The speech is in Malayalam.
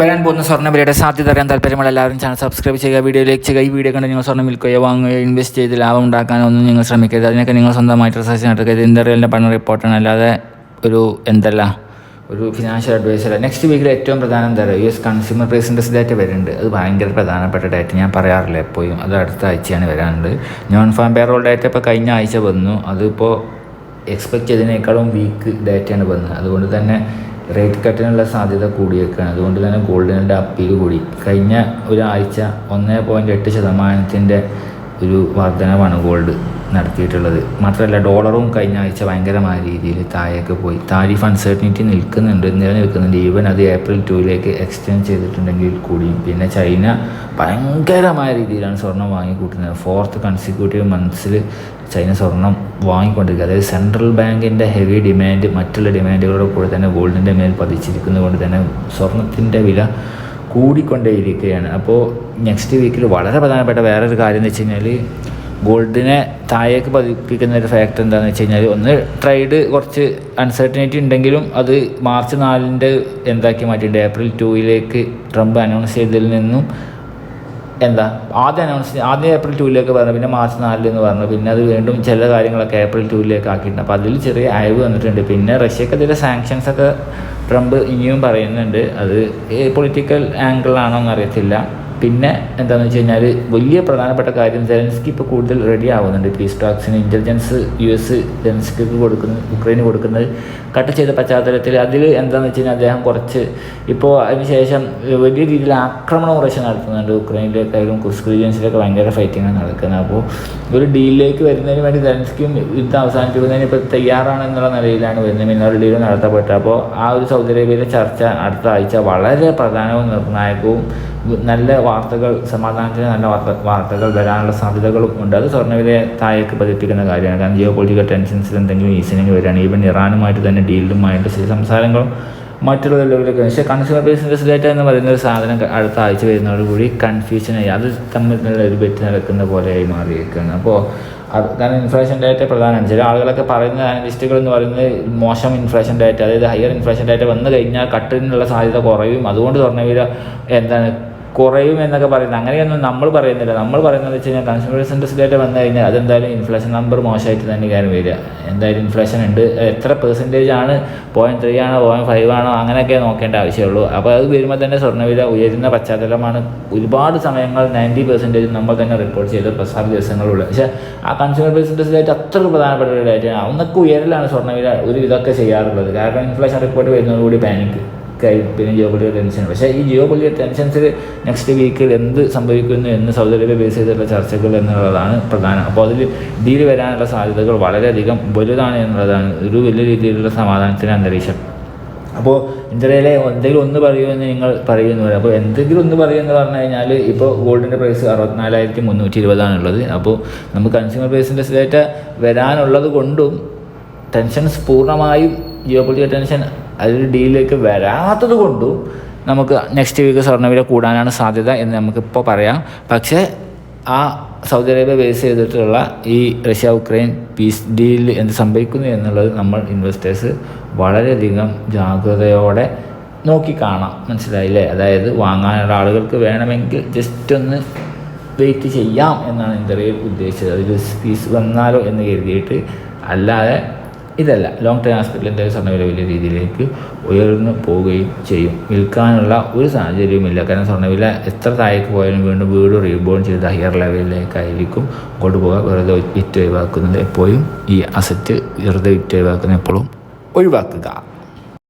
വരാൻ പോകുന്ന സ്വർണവിലയുടെ സാധ്യത അറിയാൻ താല്പര്യമുള്ള എല്ലാവരും ചാനൽ സബ്സ്ക്രൈബ് ചെയ്യുക വീഡിയോ ലൈക്ക് ചെയ്യുക. ഈ വീഡിയോ കണ്ട് നിങ്ങൾ സ്വർണം വിൽക്കുകയോ വാങ്ങുകയോ ഇൻവെസ്റ്റ് ചെയ്ത് ലാഭം ഉണ്ടാക്കാനൊന്നും നിങ്ങൾ ശ്രമിക്കരുത്. അതിനൊക്കെ നിങ്ങൾ സ്വന്തമായിട്ട് റിസർച്ച് നടക്കുക ഇത് ഇന്റർവ്യൂലിന്റെ പഠന റിപ്പോർട്ടാണ് അല്ലാതെ ഒരു എന്തല്ല ഒരു ഫിനാൻഷ്യൽ അഡ്വൈസർ നെക്സ്റ്റ് വീക്കിൽ ഏറ്റവും പ്രധാനം എന്താ U S consumer price date data വരുന്നുണ്ട്. അത് ഭയങ്കര പ്രധാനപ്പെട്ട ഡേറ്റ് ഞാൻ പറയാറില്ല എപ്പോഴും. അത് അടുത്ത ആഴ്ചയാണ് വരാനുണ്ട് നോൺ ഫാം പേറോൾ ഡാറ്റ ഇപ്പോൾ കഴിഞ്ഞ ആഴ്ച വന്നു. അതിപ്പോൾ എക്സ്പെക്ട് ചെയ്തതിനേക്കാളും വീക്ക് ഡേറ്റയാണ് വന്നത്. അതുകൊണ്ട് തന്നെ റേറ്റ് കട്ടിനുള്ള സാധ്യത കൂടിയേക്കാണ്. അതുകൊണ്ട് തന്നെ ഗോൾഡിന്റെ അപ്പീൽ കൂടി. കഴിഞ്ഞ ഒരാഴ്ച ഒന്ന് പോയിന്റ് എട്ട് ശതമാനത്തിന്റെ ഒരു വർധനവാണ് ഗോൾഡ് നടത്തിയിട്ടുള്ളത്. മാത്രമല്ല ഡോളറും കഴിഞ്ഞ ആഴ്ച ഭയങ്കരമായ രീതിയിൽ താഴേക്ക് പോയി. താരിഫ് അൺസർട്ടനിറ്റി നിൽക്കുന്നുണ്ട്. നിലനിൽക്കുന്നുണ്ട് ഈവൻ അത് ഏപ്രിൽ ടൂയിലേക്ക് എക്സ്റ്റെൻഡ് ചെയ്തിട്ടുണ്ടെങ്കിൽ കൂടിയും. പിന്നെ ചൈന ഭയങ്കരമായ രീതിയിലാണ് സ്വർണം വാങ്ങിക്കൂട്ടുന്നത്. ഫോർത്ത് കൺസിക്യൂട്ടീവ് മന്ത്സിൽ ചൈന സ്വർണം വാങ്ങിക്കൊണ്ടിരിക്കുക. അതായത് സെൻട്രൽ ബാങ്കിന്റെ ഹെവി ഡിമാൻഡ് മറ്റുള്ള ഡിമാൻഡുകളുടെ കൂടെ തന്നെ ഗോൾഡിന്റെ മേൽ പതിച്ചിരിക്കുന്നത് കൊണ്ട് തന്നെ സ്വർണത്തിന്റെ വില കൂടിക്കൊണ്ടേയിരിക്കുകയാണ്. അപ്പോൾ നെക്സ്റ്റ് വീക്കിൽ വളരെ പ്രധാനപ്പെട്ട വേറൊരു കാര്യം എന്ന് വെച്ച് കഴിഞ്ഞാൽ ഗോൾഡിനെ താഴേക്ക് പതിപ്പിക്കുന്ന ഒരു ഫാക്ടർ എന്താണെന്ന് വെച്ച് കഴിഞ്ഞാൽ ഒന്ന് ട്രേഡ് കുറച്ച് അൺസർട്ടനിറ്റി ഉണ്ടെങ്കിലും അത് മാർച്ച് നാലിന്റെ എന്താക്കി മാറ്റിയിട്ടുണ്ട്. ഏപ്രിൽ ടൂയിലേക്ക് ട്രംപ് അനൗൺസ് ചെയ്തതിൽ നിന്നും എന്താ ആദ്യം അനൗൺസ് ആദ്യം ഏപ്രിൽ ടൂയിലേക്ക് പറഞ്ഞു പിന്നെ മാർച്ച് നാലിൽ എന്ന് പറഞ്ഞു. പിന്നെ അത് വീണ്ടും ചില കാര്യങ്ങളൊക്കെ ഏപ്രിൽ ടൂയിലേക്ക് ആക്കിയിട്ടുണ്ട്. അപ്പോൾ അതിൽ ചെറിയ അയവ് വന്നിട്ടുണ്ട്. പിന്നെ റഷ്യക്കെതിരെ സാങ്ഷൻസ് ഒക്കെ ട്രംപ് ഇനിയും പറയുന്നുണ്ട്. അത് പൊളിറ്റിക്കൽ ആംഗിളാണോ എന്നറിയത്തില്ല. പിന്നെ എന്താണെന്ന് വെച്ച് കഴിഞ്ഞാൽ വലിയ പ്രധാനപ്പെട്ട കാര്യം സെലൻസ്കി ഇപ്പോൾ കൂടുതൽ റെഡി ആവുന്നുണ്ട്. പീസ് ടോക്സിന് ഇന്റലിജൻസ് യു എസ് സെലൻസ്കിക്ക് കൊടുക്കുന്ന ഉക്രൈന് കൊടുക്കുന്നത് കട്ട് ചെയ്ത പശ്ചാത്തലത്തിൽ അതിൽ എന്താണെന്ന് വെച്ച് കഴിഞ്ഞാൽ അദ്ദേഹം കുറച്ച് ഇപ്പോൾ അതിനുശേഷം വലിയ രീതിയിൽ ആക്രമണം കുറച്ച് നടത്തുന്നുണ്ട് ഉക്രൈനിലേക്കായാലും കുസ്ക് റീജിയൻസിലൊക്കെ ഭയങ്കര ഫൈറ്റിങ്ങാണ് നടക്കുന്നത്. അപ്പോൾ ഒരു ഡീലിലേക്ക് വരുന്നതിന് വേണ്ടി സെലൻസ്കിയും യുദ്ധം അവസാനിപ്പിക്കുന്നതിന് ഇപ്പോൾ തയ്യാറാണെന്നുള്ള നിലയിലാണ് വരുന്നത്. മിന്നൊരു ഡീൽ നടത്തപ്പെട്ടത്. അപ്പോൾ ആ ഒരു സൗദി അറേബ്യയിലെ ചർച്ച അടുത്ത ആഴ്ച വളരെ പ്രധാനവും നിർണായകവും നല്ല വാർത്തകൾ സമാധാനത്തിന് നല്ല വാർത്ത വാർത്തകൾ വരാനുള്ള സാധ്യതകളും ഉണ്ട്. അത് സ്വർണവിലയെ താഴേക്ക് പതിപ്പിക്കുന്ന കാര്യമാണ്. കാരണം ജിയോ പൊളിറ്റിക്കൽ ടെൻഷൻസിൽ എന്തെങ്കിലും ഈസിനെങ്കിൽ വരികയാണ്. ഈവൻ ഇറാനുമായിട്ട് തന്നെ ഡീലുമായിട്ട് ചില സംസാരങ്ങളും മറ്റുള്ള ലെവലൊക്കെ പക്ഷേ കൺസ്യൂമർ ബേസ് ഡേറ്റ എന്ന് പറയുന്ന ഒരു സാധനം അടുത്ത ആഴ്ച വരുന്നതോടുകൂടി കൺഫ്യൂഷനായി അത് തമ്മിലുള്ള ഒരു ബെറ്റ് നടക്കുന്ന പോലെയായി മാറിയിരിക്കുകയാണ്. അപ്പോൾ അത് കാരണം ഇൻഫ്ലേഷൻ ഡേറ്റ പ്രധാനമാണ്. ചില ആളുകളൊക്കെ പറയുന്ന അനലിസ്റ്റുകൾ എന്ന് പറയുന്നത് മോശം ഇൻഫ്ലേഷൻ ഡേറ്റ അതായത് ഹയർ ഇൻഫ്ലേഷൻ ഡേറ്റ വന്നു കഴിഞ്ഞാൽ കട്ടിനുള്ള സാധ്യത കുറയും. അതുകൊണ്ട് സ്വർണവില എന്താണ് കുറയും എന്നൊക്കെ പറയുന്നത്. അങ്ങനെയൊന്നും നമ്മൾ പറയുന്നില്ല. നമ്മൾ പറയുന്നത് വെച്ച് കഴിഞ്ഞാൽ കൺസ്യൂമർ സെൻട്രസ് ഡേറ്റ വന്നു കഴിഞ്ഞാൽ അതെന്തായാലും ഇൻഫ്ലേഷൻ നമ്പർ മോശമായിട്ട് തന്നെ കാര്യം വരിക. എന്തായാലും ഇൻഫ്ലേഷൻ ഉണ്ട്. എത്ര പെർസെന്റേജ് ആണ്? പോയിന്റ് ത്രീ ആണോ? പോയിന്റ് ഫൈവ് ആണോ? അങ്ങനെയൊക്കെ നോക്കേണ്ട ആവശ്യമുള്ളൂ. അപ്പോൾ അത് വരുമ്പോൾ തന്നെ സ്വർണവില ഉയരുന്ന പശ്ചാത്തലമാണ്. ഒരുപാട് സമയങ്ങൾ നയന്റി പെർസെന്റേജ് നമ്മൾ തന്നെ റിപ്പോർട്ട് ചെയ്ത പ്രസാദ ദിവസങ്ങളുള്ളൂ. പക്ഷേ ആ കൺസ്യൂമർ പെർസെന്റേജ് ഡേറ്റ് അത്ര പ്രധാനപ്പെട്ട ഒരു ഡേറ്റയാണ് അന്നൊക്കെ ഉയരലാണ് സ്വർണവില ഒരു ഇതൊക്കെ ചെയ്യാറുള്ളത്. കാരണം ഇൻഫ്ലേഷൻ റിപ്പോർട്ട് വരുന്നതോടുകൂടി പാനിക്ക് പിന്നെ ജിയോ പൊളിറ്റിക്കൽ ടെൻഷൻ പക്ഷേ ഈ ജിയോ പൊളിറ്റിക്കൽ ടെൻഷൻസിൽ നെക്സ്റ്റ് വീക്കിൽ എന്ത് സംഭവിക്കുന്നു എന്ന് സൗദി അറേബ്യ ബേസ് ചെയ്തിട്ടുള്ള ചർച്ചകൾ എന്നുള്ളതാണ് പ്രധാനം. അപ്പോൾ അതിൽ ഡീൽ വരാനുള്ള സാധ്യതകൾ വളരെയധികം വലുതാണ് എന്നുള്ളതാണ് ഒരു വലിയ രീതിയിലുള്ള സമാധാനത്തിന് അന്തരീക്ഷം. അപ്പോൾ ഇന്ത്യയിലെ എന്തെങ്കിലും ഒന്ന് പറയുമെന്ന് നിങ്ങൾ പറയുമെന്ന് പറയാം അപ്പോൾ എന്തെങ്കിലും ഒന്ന് പറയുമെന്ന് പറഞ്ഞു കഴിഞ്ഞാൽ ഇപ്പോൾ ഗോൾഡിന്റെ പ്രൈസ് അറുപത്തിനാലായിരത്തി മുന്നൂറ്റി ഇരുപതാണുള്ളത്. അപ്പോൾ നമുക്ക് കൺസ്യൂമർ പ്രൈസിന്റെ ഡേറ്റ വരാനുള്ളത് കൊണ്ടും ടെൻഷൻസ് പൂർണമായും ജിയോ പൊളിറ്റിക്കൽ ടെൻഷൻ അതിൽ ഡീലിലേക്ക് വരാത്തത് കൊണ്ടും നമുക്ക് നെക്സ്റ്റ് വീക്ക് സ്വർണവില കൂടാനാണ് സാധ്യത എന്ന് നമുക്കിപ്പോൾ പറയാം. പക്ഷേ ആ സൗദി അറേബ്യ ബേസ് ചെയ്തിട്ടുള്ള ഈ റഷ്യ ഉക്രൈൻ പീസ് ഡീലിൽ എന്ത് സംഭവിക്കുന്നു എന്നുള്ളത് നമ്മൾ ഇൻവെസ്റ്റേഴ്സ് വളരെയധികം ജാഗ്രതയോടെ നോക്കി കാണാം. മനസ്സിലായില്ലേ? അതായത് വാങ്ങാനുള്ള ആളുകൾക്ക് വേണമെങ്കിൽ ജസ്റ്റ് ഒന്ന് വെയിറ്റ് ചെയ്യാം എന്നാണ് ഇന്ത്യയിൽ ഉദ്ദേശിച്ചത് അതിൽ പീസ് വന്നാലോ എന്ന് കരുതിയിട്ട് അല്ലാതെ ഇതല്ല. ലോങ് ടേം എന്തായാലും സ്വർണവില വലിയ രീതിയിലേക്ക് ഉയർന്നു പോവുകയും ചെയ്യും. വിൽക്കാനുള്ള ഒരു സാഹചര്യവുമില്ല. കാരണം സ്വർണവില എത്ര താഴേക്ക് പോയാലും വീണ്ടും വീട് റീബോൺ ചെയ്ത് ഹയർ ലെവലിലേക്കായിരിക്കും കൊണ്ടുപോകുക വെറുതെ വിറ്റ് ഒഴിവാക്കുന്നത് എപ്പോഴും ഈ അസറ്റ് വെറുതെ വിറ്റ് ഒഴിവാക്കുന്ന എപ്പോഴും ഒഴിവാക്കുക.